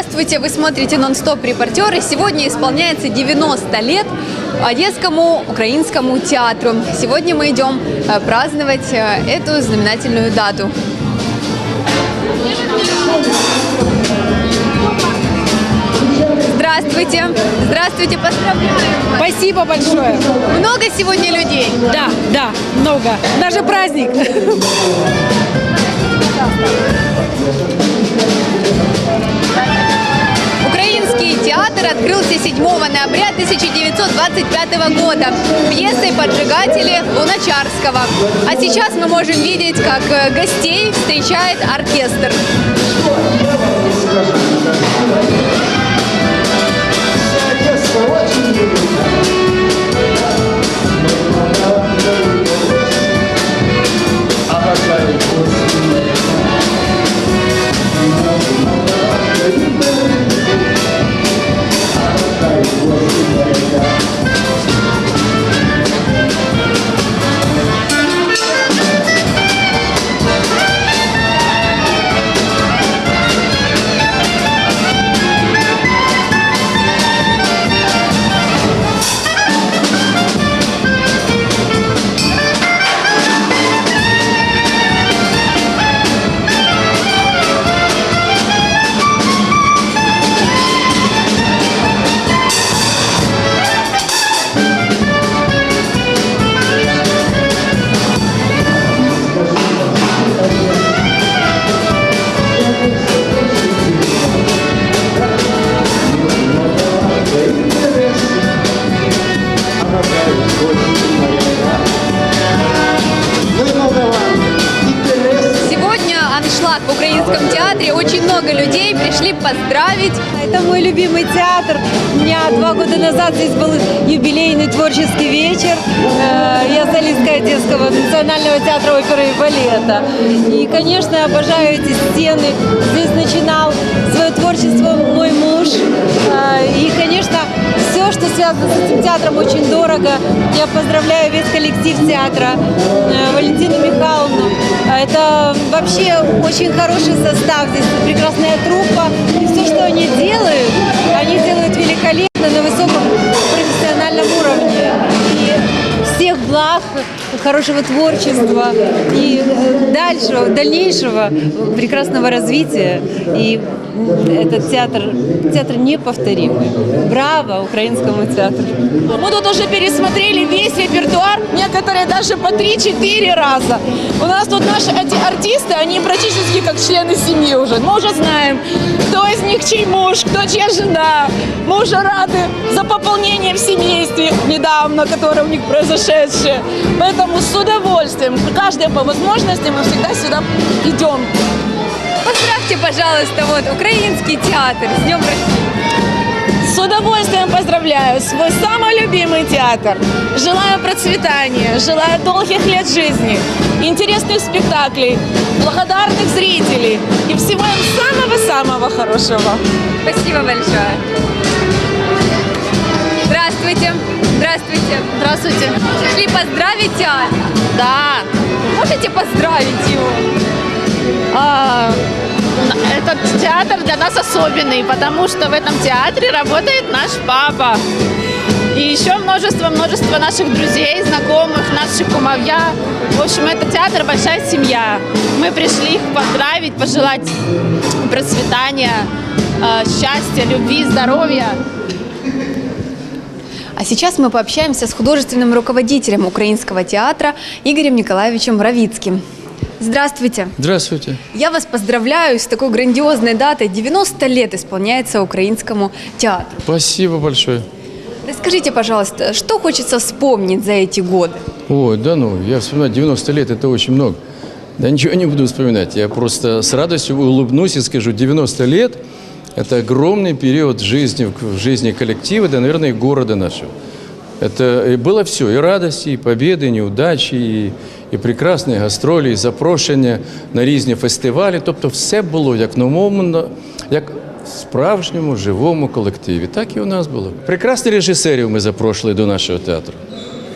Здравствуйте, вы смотрите «Нон-стоп репортер» и сегодня исполняется 90 лет Одесскому украинскому театру. Сегодня мы идем э, праздновать э, эту знаменательную дату. Здравствуйте! Здравствуйте, поздравляю вас! Спасибо большое. Много сегодня людей? Да, да, много. Даже праздник. Украинский театр открылся 7 ноября 1925 года пьесой «Поджигатели» Луначарского. А сейчас мы можем видеть, как э, гостей встречает оркестр. Аншлаг в Украинском театре. Очень много людей пришли поздравить. Это мой любимый театр. У меня два года назад здесь был юбилейный творческий вечер. Э, Я солистка Одесского национального театра оперы и балета. И, конечно, обожаю эти стены. Здесь начинал свое творчество мой муж. Э, И, конечно, связано с этим театром, очень дорого. Я поздравляю весь коллектив театра, э, Валентину Михайловну. А Это вообще очень хороший состав, здесь прекрасная труппа. И все, что они делают, они делают великолепно на высоком профессиональном уровне. И всех благ, хорошего творчества и э, дальшего, дальнейшего прекрасного развития. И этот театр, театр неповторимый. Браво украинскому театру. Мы тут уже пересмотрели весь репертуар, некоторые даже по 3-4 раза. У нас тут наши эти артисты, они практически как члены семьи уже. Мы уже знаем, кто из них чей муж, кто чья жена. Мы уже рады за пополнение в семействе недавно, которое у них произошедшее. Поэтому с удовольствием, каждая по возможности, мы всегда сюда идем. Поздравьте, пожалуйста, вот Украинский театр с Днем России. С удовольствием поздравляю свой самый любимый театр. Желаю процветания, желаю долгих лет жизни, интересных спектаклей, благодарных зрителей и всего им самого-самого хорошего. Спасибо большое. Здравствуйте. Здравствуйте. Здравствуйте. Пришли поздравить театр. Да, Можете поздравить его? А, этот театр для нас особенный, потому что в этом театре работает наш папа. И еще множество-множество наших друзей, знакомых, наших кумовья. В общем, это театр «Большая семья». Мы пришли их поздравить, пожелать процветания, э, счастья, любви, здоровья. А сейчас мы пообщаемся с художественным руководителем Украинского театра Игорем Николаевичем Равицким. Здравствуйте. Здравствуйте. Я вас поздравляю с такой грандиозной датой. 90 лет исполняется Украинскому театру. Спасибо большое. Расскажите, пожалуйста, что хочется вспомнить за эти годы? Ой, да ну, я вспоминаю, 90 лет это очень много. Да ничего не буду вспоминать. Я просто с радостью улыбнусь и скажу, 90 лет – это огромный период жизни, в жизни коллектива, да, наверное, и города нашего. Это и было все, и радости, и победы, і неудачі, і, і прекрасні гастролі, і запрошення на різні фестивалі. Тобто все було як в новому, як в справжньому живому колективі. Так і у нас було. Прекрасні режисерів ми запрошували до нашого театру.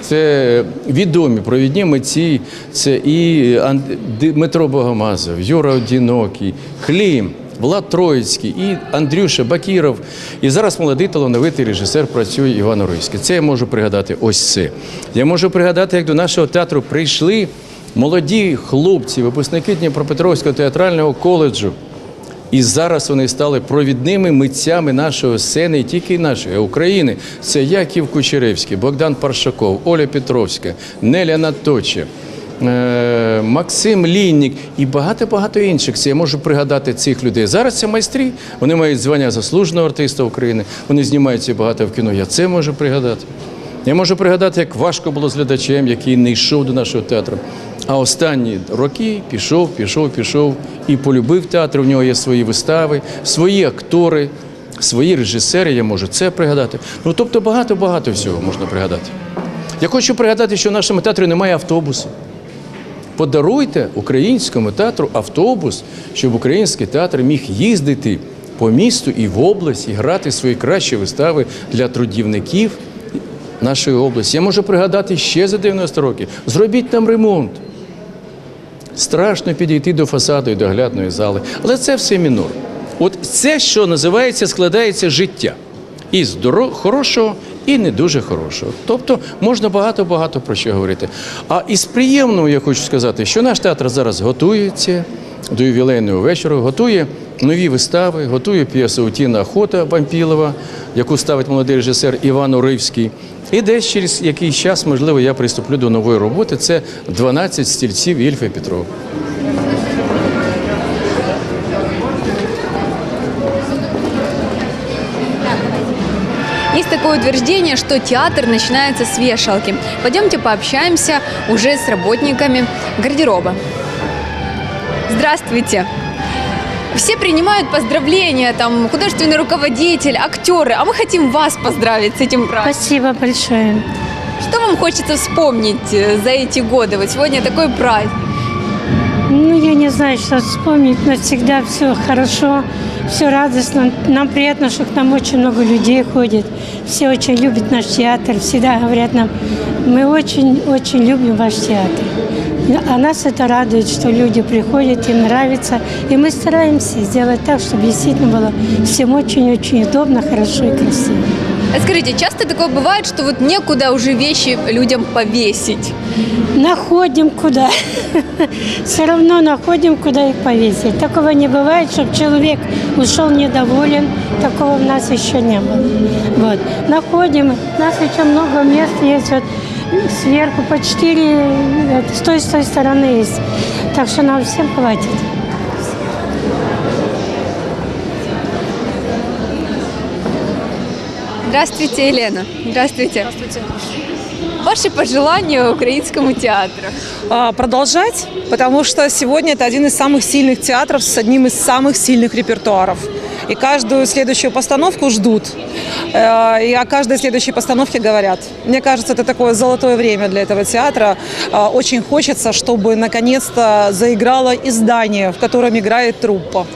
Це відомі провідні митці, це і Ан- Дмитро Богомазов, Юра Одінокий, Клім, Влад Троїцький, і Андрюша Бакіров. І зараз молодий талановитий режисер працює Іван Оруйський. Це я можу пригадати ось це. Я можу пригадати, як до нашого театру прийшли молоді хлопці, випускники Дніпропетровського театрального коледжу. І зараз вони стали провідними митцями нашої сцени, і тільки нашої, України. Це Яків Кучеревський, Богдан Паршаков, Оля Петровська, Неля Наточа, Максим Ліннік і багато-багато інших. Це я можу пригадати цих людей. Зараз це майстрі. Вони мають звання заслуженого артиста України. Вони знімаються багато в кіно. Я це можу пригадати. Я можу пригадати, як важко було з глядачем, який не йшов до нашого театру. А останні роки пішов, пішов, пішов і полюбив театр. У нього є свої вистави, свої актори, свої режисери. Я можу це пригадати. Ну тобто багато-багато всього можна пригадати. Я хочу пригадати, що в нашому театрі немає автобусу. Подаруйте українському театру автобус, щоб український театр міг їздити по місту і в область, і грати свої кращі вистави для трудівників нашої області. Я можу пригадати ще за 90 років. Зробіть там ремонт. Страшно підійти до фасаду і до глядної зали. Але це все мінор. От це, що називається, складається життя. Із хорошого і не дуже хорошого. Тобто можна багато-багато про що говорити. А із приємного я хочу сказати, що наш театр зараз готується до ювілейного вечора, готує нові вистави, готує п'єсу Утіна Охота Пампілова, яку ставить молодий режисер Іван Уривський. І десь через якийсь час, можливо, я приступлю до нової роботи. Це 12 стільців Ільфа Петрова. Такое утверждение, что театр начинается с вешалки. Пойдемте пообщаемся уже с работниками гардероба. Здравствуйте. Все принимают поздравления, там, художественный руководитель, актеры, а мы хотим вас поздравить с этим праздником. Спасибо большое. Что вам хочется вспомнить э, за эти годы? Вот сегодня такой праздник. Ну, я не знаю, что вспомнить, но всегда все хорошо, все радостно. Нам приятно, что к нам очень много людей ходит. Все очень любят наш театр, всегда говорят нам, мы очень-очень любим ваш театр. А нас это радует, что люди приходят, им нравится. И мы стараемся сделать так, чтобы действительно было всем очень-очень удобно, хорошо и красиво. А Скажите, часто такое бывает, что вот некуда уже вещи людям повесить? Находим куда. Все равно находим, куда их повесить. Такого не бывает, чтобы человек ушел недоволен. Такого у нас еще не было. Вот. Находим. У нас еще много мест есть. Вот сверху по четыре, с той, с той стороны есть. Так что нам всем хватит. Здравствуйте, Елена. Здравствуйте. Здравствуйте. Ваши пожелания украинскому театру? а, продолжать, потому что сегодня это один из самых сильных театров с одним из самых сильных репертуаров. И каждую следующую постановку ждут. Э, И о каждой следующей постановке говорят. Мне кажется, это такое золотое время для этого театра. А, Очень хочется, чтобы наконец-то заиграло издание, в котором играет труппа.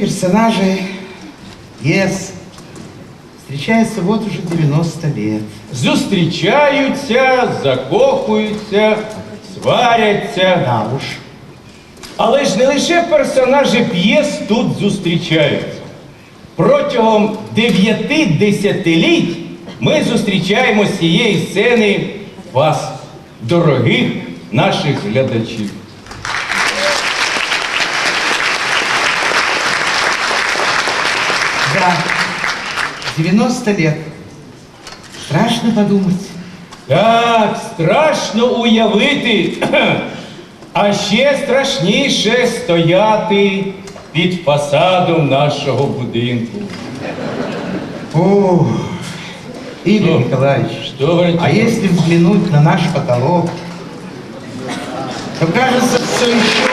Персонажи пьес встречаются вот уже 90 лет. Зустрічаються, закохуються, сваряться. Да уж. Але ж не лише персонажі п'єс тут зустрічаються. Протягом дев'яти десятиліть ми зустрічаємо з цієї сцени вас, дорогих наших глядачів. Да, 90 лет. Страшно подумать. Так, страшно уявити, а ще страшніше стояти під фасадом нашого будинку. О, Игорь Что? Николаевич, Что, Валентин? а если взглянуть на наш потолок, то кажется, все еще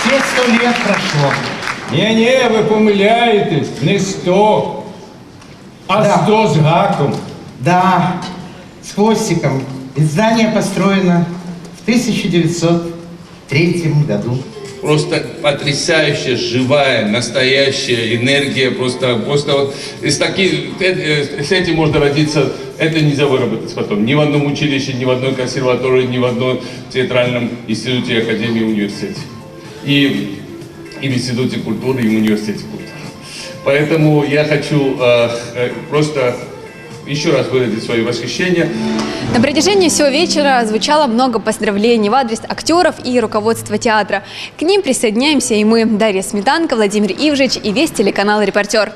все сто лет прошло. Ні-ні, ви помиляєтесь, не сто, а Да. сто з гаком. Да, с хвостиком. Ведь здание построено в 1903 году. Просто потрясающая, живая, настоящая энергия. Просто, просто вот с, таки, э, с этим можно родиться. Это нельзя выработать потом. Ни в одном училище, ни в одной консерватории, ни в одном театральном институте, академии, университете. И, и в институте культуры, и в университете культуры. Поэтому я хочу э, э, просто еще раз выразить свое восхищение. На протяжении всего вечера звучало много поздравлений в адрес актеров и руководства театра. К ним присоединяемся и мы, Дарья Сметанка, Владимир Ивжич и весь телеканал «Репортер».